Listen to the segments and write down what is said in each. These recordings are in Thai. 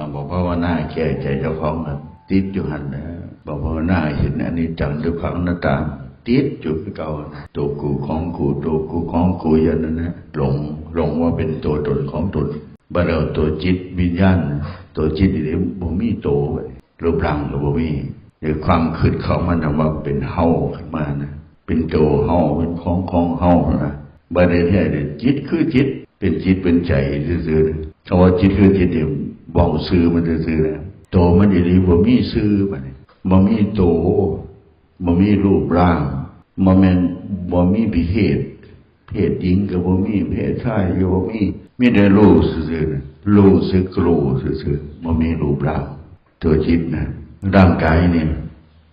ต้องบอกภาวนาแก้ใจเจ้าของนะติดอยู่หันนะบอกภาวนาเห็นอันนี้จังด้วยความหน้าตาติดอยู่คือเก่าตัวกูของกูตัวกูของกูอย่างนั้นนะหลงหลงว่าเป็นตัวตนของตนบ่เราตัวจิตวิญญาณตัวจิตนี่บ่มีโตรูปร่างก็บ่มีหรือความคิดเขามันว่าเป็นเฮาขึ้นมานะเป็นโตเฮาเป็นของของเฮานะบ่ได้แท้เด้จิตคือจิต เป็นจิตเป็นใจซื่อๆคำว่าจิตคือจิตเนี่ย เว้าซื่อมันจะซื่อนะโตมันอีหลีบ่มีซื่อบันบ่มีโตบ่มีรูปร่างบ่แม่นบ่มีพิเพศเพศหญิงก็บ่มีเพศชายก็บ่มีมีแต่รู้ซื่อๆนะรู้สึกรู้ซื่อๆบ่มีรูปร่างตัวจิตนะร่างกายเนี่ย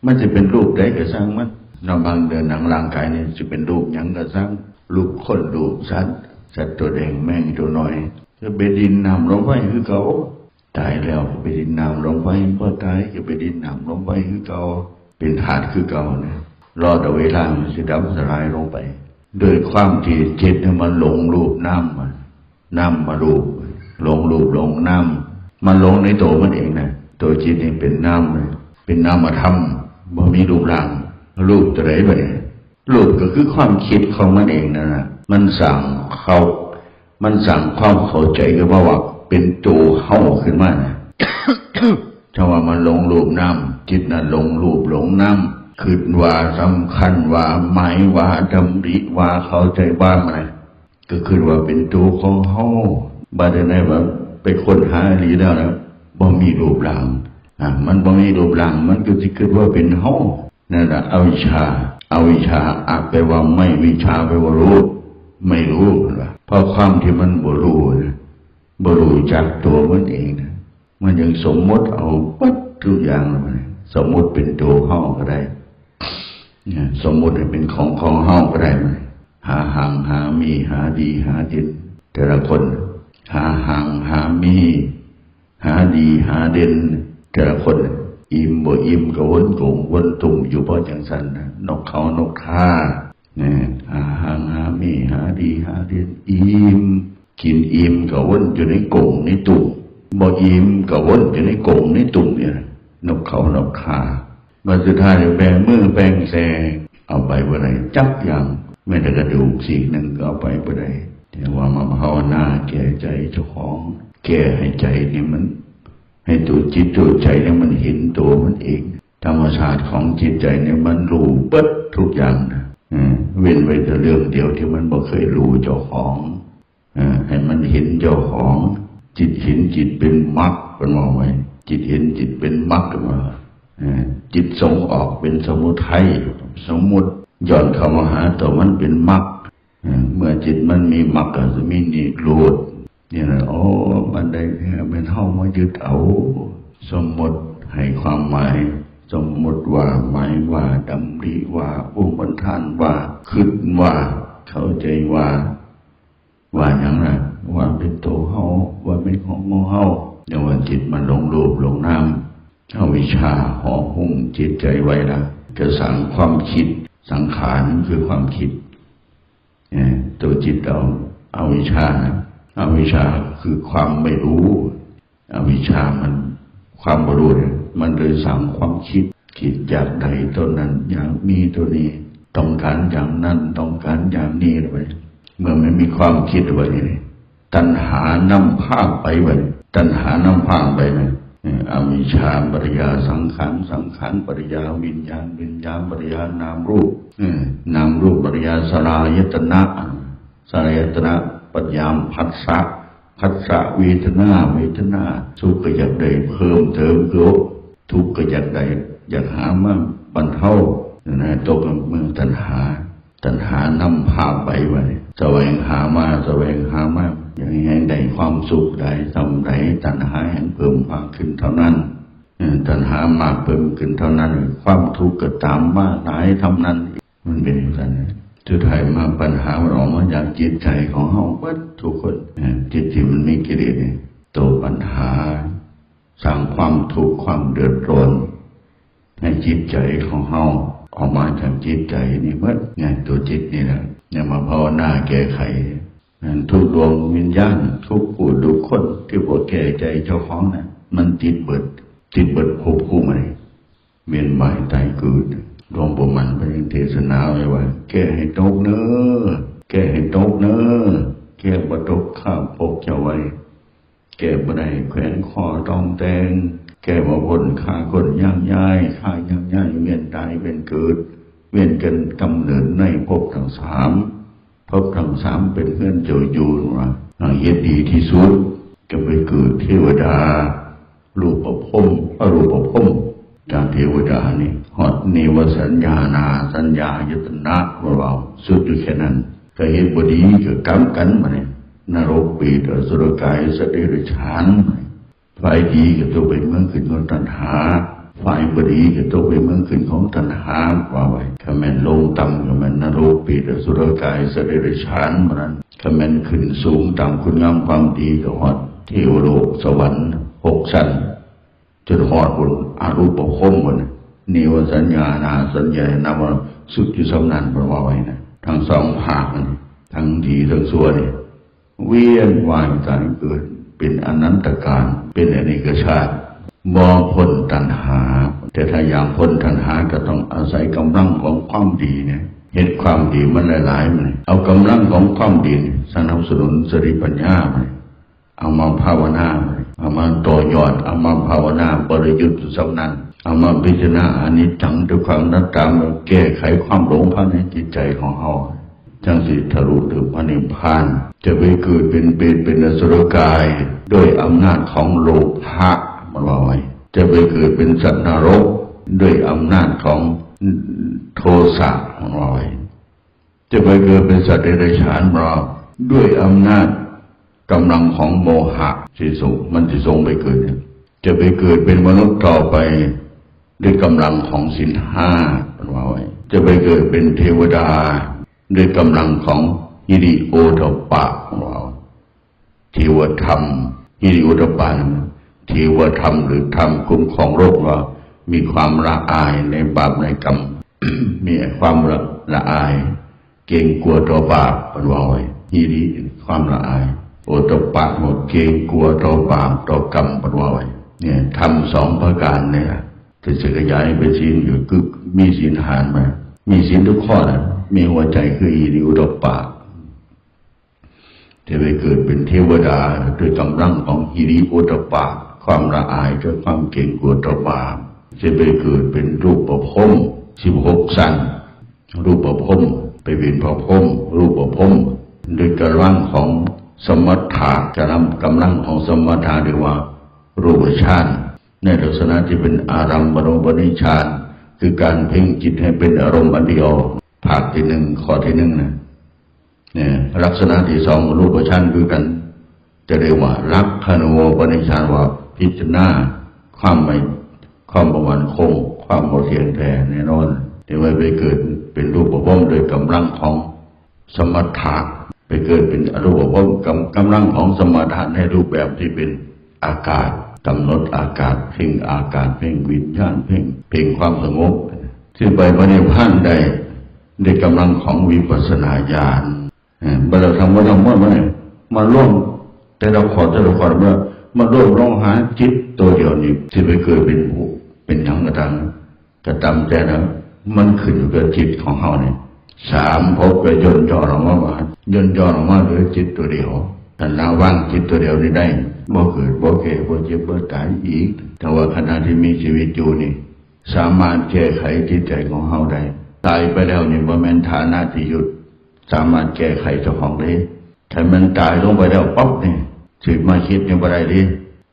มันจะเป็นรูปใดก็สร้างมันนบางเดินหนังร่างกายเนี่ยจะเป็นรูปหยังก็สร้างรูปคนรูปสัตว์สัตว์ตัวแดงแม่งตัวน้อยก็ไปดินน้ำลงไปคือเขา ตายแล้วไปดินน้ำลงไปพ่อตายก็ไปดินน้ำลงไปคือเขาเป็นธาตุคือเขาเนี่ยรอแต่เวลามันจะดับสลายลงไปโดยความที่จิตที่มันหลงรูปน้ำมันน้ำมารูปหลงรูปหลงน้ำมันหลงในตัวมันเองนะตัวจิตนี่เป็นน้ำเลยเป็นนามธรรมบ่มีรูปร่าง รูปตัวไหนบ่เนี่ยรูปก็คือความคิดของมันเองนั่นะมันสั่งเขามันสั่งความเข้าใจกันว่าว่า เป็นตัวเฮาขึ้นมานะถ้าว่ามันหลงรูปน้ำจิตน่ะหลงรูปหลงน้ำคิดว่าสำคัญว่าหมายว่าดำริว่าเข้าใจบ้างอะไรก็คือว่าเป็นตัวของเฮาบาดไหนว่าไปค้นหาหลีแล้วนะบ่มีรูปร่างอะมันบ่มีรูปร่าง มันก็สิคิดว่าเป็นเฮานั่นแหละอวิชชาอวิชชาอาจแปลว่าไม่วิชาแปลว่ารู้ ไม่รู้ล่ะเพราะความที่มันบ่รู้นะ บรูจักตัวมันเองนะมันยังสมมติเอาปัดทุกอย่างเลยสมมติเป็นตัวเฮาก็ได้สมมติให้เป็นของของเฮาก็ได้มันหาห่างหามีหาดีหาเด่นแต่ละคน หาห่างหามี หาดีหาเด่นแต่ละคน อิ่มบ่อิ่มก็วนกงวนตุ่มอยู่เพราะจังสันนะนกเขานกท่าเนี่ยหาห่างหามีหาดีหาเด่นอิ่ม กินอิ่มก็วนอยู่ในกงในตุ่มบ่อิ่มก็วนอยู่ในกงในตุ่มเนี่ยนกเขานกท่ามาสุดท้ายเนี่ยแบงมือแบงแซงเอาไปบ่ได้จักอย่างไม่ได้กระดูกสีกหนึ่งก็เอาไปบ่ได้แต่ว่ามาภาวนาแก้ใจเจ้าของ แก้ให้ใจนี่มัน ให้ตัวจิตตัวใจเนี่ยมันเห็นตัวมันเอง ธรรมชาติของจิตใจเนี่ยมันรู้เปิดทุกอย่างนะอืมเว้นไว้แต่เรื่องเดียวที่มันบ่เคยรู้เจ้าของ ให้มันเห็นเจ้าของ จิตเห็นจิตเป็นมรรคเป็นมองไว้จิตเห็นจิตเป็นมรรคขึ้นมาอ่าจิตส่งออกเป็นสมุทัยสมมุติย้อนเข้ามาหาตัวมันเป็นมรรคเมื่อจิตมันมีมรรคก็จะมีนิโรธนี่นะโอ้มันได้เป็นเฮามายึดเอา สมมติให้ความหมาย สมมติว่าหมายว่าดำริว่าอุปทานว่าคิดว่า เข้าใจว่า ว่าอย่างไรว่าเป็นโตเฮาว่าเป็นของโมเฮาอย่างว่าจิตมันหลงรูปหลงนามเอาวิชาห่อหุ้มจิตใจไว้ละจะสั่งความคิดสังขารคือความคิดเนี่ยตัวจิตเราเอาวิชานะเอาวิชาคือความไม่รู้เอาวิชามันความไม่รู้มันเลยสั่งความคิดคิดอยากใดตัวนั้นอยากมีตัวนี้ ต้องการอย่างนั้นต้องการอย่างนี้ไป เมื่อไม่มีความคิดไว้นี่ตัณหานำพาไปไว้ตัณหานำพาไปนะอวิชชาปริยาสังขารสังขารปริยาวิญญาณวิญญาณปริยานามรูปนามรูปปริยาสลายตนะสลายตนะปัญญามพัสสะพัสสะเวทนาเวทนาสุกข์ก็อยากได้เพิ่มเติมโยทุกข์ก็อยากได้อยากหามั่งบรรเทานะตกเมืองตัณหา ตัณหานำพาไปไว้แสวงหามาแสวงหามาอย่างนี้ให้ได้ความสุขได้ทำได้ตัณหาแห่งเพิ่มมากขึ้นเท่านั้นตัณหามากเพิ่มขึ้นเท่านั้น ความทุกข์ก็ตามมาหลายเท่านั้น มันเป็นอย่างนั้นสุดท้ายมาปัญหามันออกมาจากจิตใจของเฮาเบิดทุกคนจิตที่มันมีกิเลสเนี่ยตัวปัญหาสร้างความทุกข์ความเดือดร้อนให้จิตใจของเฮา ออกมาจากจิตใจนี่เบิดเนี่ยตัวจิตนี่แหละเนี่ยมาภาวนาแก้ไขนั่นทุกดวงวิญญาณทุกผู้ทุกคนที่ปวดแก่ใจเจ้าของนะมันติดเบิด ติดเบิดภพคู่ไหมเวียนใหม่ตายเกิดหลวงปู่มันพระยังเทศนาไว้ว่า แก้ให้ตกเนอแก้ให้ตกเนอแก้บ่ตกข้ามภพเจ้าไว้แก้บ่ได้แขวนคอต้องแตง แก้บ่พ้นฆ่าคนย่างย้ายฆ่าย่างย้ายเวียนตายเป็นเกิด เวียนกันกำเนิดในภพทั้งสามภพทั้งสามเป็นเพื่อนเจ้าอยู่ว่าเหตุดีที่สุดจะไปเกิดเทวดา รูปภพอรูปภพจากเทวดานี่ฮอดนิวสัญญานา สัญญายตนะว่าเราสุดอยู่แค่นั้นก็เห็นบดีก็กำกันมาเนี่ยนรกปีดอสุรกายสตว์เดรัจฉา ฝ่ายดีก็ต้องเป็นเมืองขึ้นของตัณหา ฝ่ายบดีก็ต้องเป็นเมืองขึ้นของตัณหาว่าไว้ถ้าแม่นลงต่ำก็แม่นนรกปีดสุรกายสเดรัจฉานมันนั้นถ้าแม่นขึ้นสูงต่ำคุณงามความดีก็ฮอดเทวโลกสวรรค์หกชั้นจนหอดบนอารูปภพบนนิวสัญญานาสัญญานามสุดจุสำนันประว่าไว้นะทั้งสองภาคทั้งดีทั้งส่วดีเวียนวายตายเกิด เป็นอนันตการ เป็นอเนกชาติมองพ้นตัณหา แต่ถ้าอยากพ้นตัณหาก็ต้องอาศัยกำลังของความดีเนี่ยเห็นความดีมันหลายๆมันเอากำลังของความดีสนับสนุนสติปัญญามันเอามาภาวนาเอามาต่อยอด เอามาภาวนาบริยุทธ์สำนันเอามาพิจารณาอนิจจังด้วยความนัตตามแก้ไขความหลงภายในจิตใจของเรา จังสิทะลุถึงพระนิพพาน จะไปเกิดเป็นเป็นเป็นอสุรกายด้วยอำนาจของโลภะมันว่าไว้ จะไปเกิดเป็นสัตว์นรกด้วยอำนาจของโทสะมันว่าไว้ จะไปเกิดเป็นสัตว์เดรัจฉานเราด้วยอำนาจกำลังของโมหะที่ส่งมันที่ส่งไปเกิด จะไปเกิดเป็นมนุษย์ต่อไปด้วยกำลังของสินห้าเป็นว่าไว้ จะไปเกิดเป็นเทวดา ด้วยกำลังของฮิริโอตปะของเราเทวธรรมฮิริโอตปะเทวธรรมหรือธรรมคุ้มของโลกว่ามีความละอายในบาปในกรรม มีความละละอาย เกรงกลัวต่อบาปเป็นวาไว้ฮิริความละอาย โอตปะหมดเกรงกลัวต่อบาปต่อกรรมปนวาไว้เนี่ยทำสองประการเนี่ยจะจะขยายไปศีลอยู่คือมีศีลหารมา มีศีลทุกข้อนะ มีหัวใจคืออีริโอตปะจะไปเกิดเป็นเทวดาด้วยกำลังของฮิริโอตปะความละอายด้วยความเกรงกลัวตบาจะไปเกิดเป็นรูปประพมสิบหกสันรูปประพมไปเป็นพระพมรูปประพมด้วยกำลังของสมถะกำลังกำลังของสมถะเรียกว่า รูปฌานในลักษณะที่เป็นอารามบรมบริฌานคือการเพ่งจิตให้เป็นอารมณ์อันเดียว ภาคที่หนึ่งข้อที่หนึ่งนะเนี่ยลักษณะที่สองรูปฌานคือกัน จะเรียกว่ารักขณโวปนิชานว่าพิจารณาความไม่ความประวันคง ความโมเทียงแท้แน่นอนที่ไว้ไปเกิดเป็นรูปภพโดยกำลังของสมถะไปเกิดเป็นอรูปภพกำกำลังของสมถะในรูปแบบที่เป็นอากาศกำหนดอากาศเพ่งอากาศเพ่งวิญญาณเพ่งเพ่งความสงบที่ไปปฏิพันธ์ได้ ด้กำลังของวิปัสสนาญาณเมื่อเราทำว่าทำว่ามันมาร่วมแต่เราขอแต่เราขอว่ามาร่วมร้องหาจิตตัวเดียวนี้ที่ไปเกิดเป็นผู้เป็นทั้งกระตังกระตำแต่นะมันขึ้นอยู่กับจิตของเขาเนี่ยสามพบกับยนย่อออกมาว่าย่นย่อออกมาเหลือจิตตัวเดียวแต่เราว่างจิตตัวเดียวนี้ได้บ่เกิดบ่แก่บ่เจ็บบ่ตายอีก แต่ว่าขณะที่มีชีวิตอยู่นี่ สามารถแก้ไขจิตใจของเฮาได้ ตายไปแล้วนี่บ่แม่นฐานะที่หยุด สามารถแก้ไขเจ้าของได้ถ้ามันตายลงไปแล้วปั๊บนี่สิมาคิดยังบ่ได้ดิ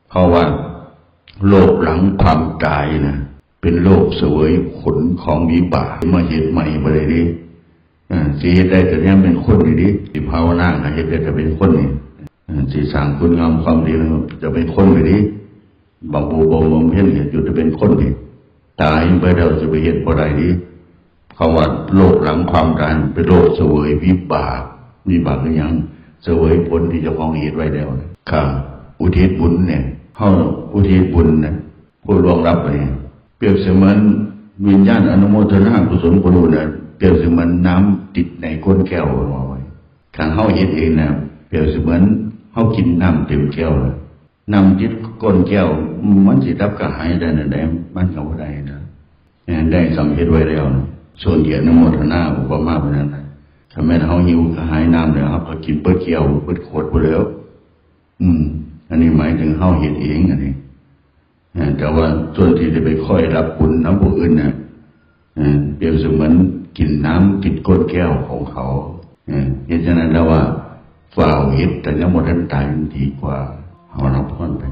เพราะว่าโลกหลังความตายนะเป็นโลกสวยผลของวิบากมาเหตุใหม่บ่ได้ดิสิเหตุได้แต่ยังเป็นคนนี่ดิสิภาวนาเหตุได้จะเป็นคนนี่สิสร้างคุณงามความดีจะเป็นคนนี่ดิบางปูบางบางเพ่นเนี่ยอยู่จะเป็นคนนี่ตายไปแล้วจะไปเหตุบ่ได้ดิ คำว่าโลกหลังความตายเป็นโลกเสวยวิบากวิบากก็ยังเสวยผลที่จ้าของเหตุไว้แล้วค่ะอุทิศบุญเนี่ยเข้าอุทิศบุญนะผู้รองรับไปเปรียบเสมือนวิญญาณอนุโมทนากุศลกุศลนะเปรียบเสมือนน้ำติดในก้นแก้วเอาไว้ขันเข้าเห็นเองนะเปรียบเสมือนเข้ากินน้ำเต็มแก้วเลยนำจิตก้นแก้ว มันสิดับกระหายได้นะได้มันก็บ่ได้นะเนี่ยได้สำเร็จไว้แล้วนะ ส่วนเหยียนโมทนาอุปมาเป็นนั้นนะถ้าแม่เฮาหิวกระหายน้ำแล้วครับก็กินเปิดแก้วเปิดขวดไปแล้ว อืม อันนี้หมายถึงเฮาเฮ็ดเองอันนี้แต่ว่าส่วนที่จะไปค่อยรับบุญน้ำผู้อื่นนะอ่าเปรียบเสมือนกินน้ำกินก้นแก้วของเขาอ่าเหตุฉะนั้นแล้วว่าฝ่าวเฮ็ดแต่ยังหมดทันตายดีกว่าเอารับพรไป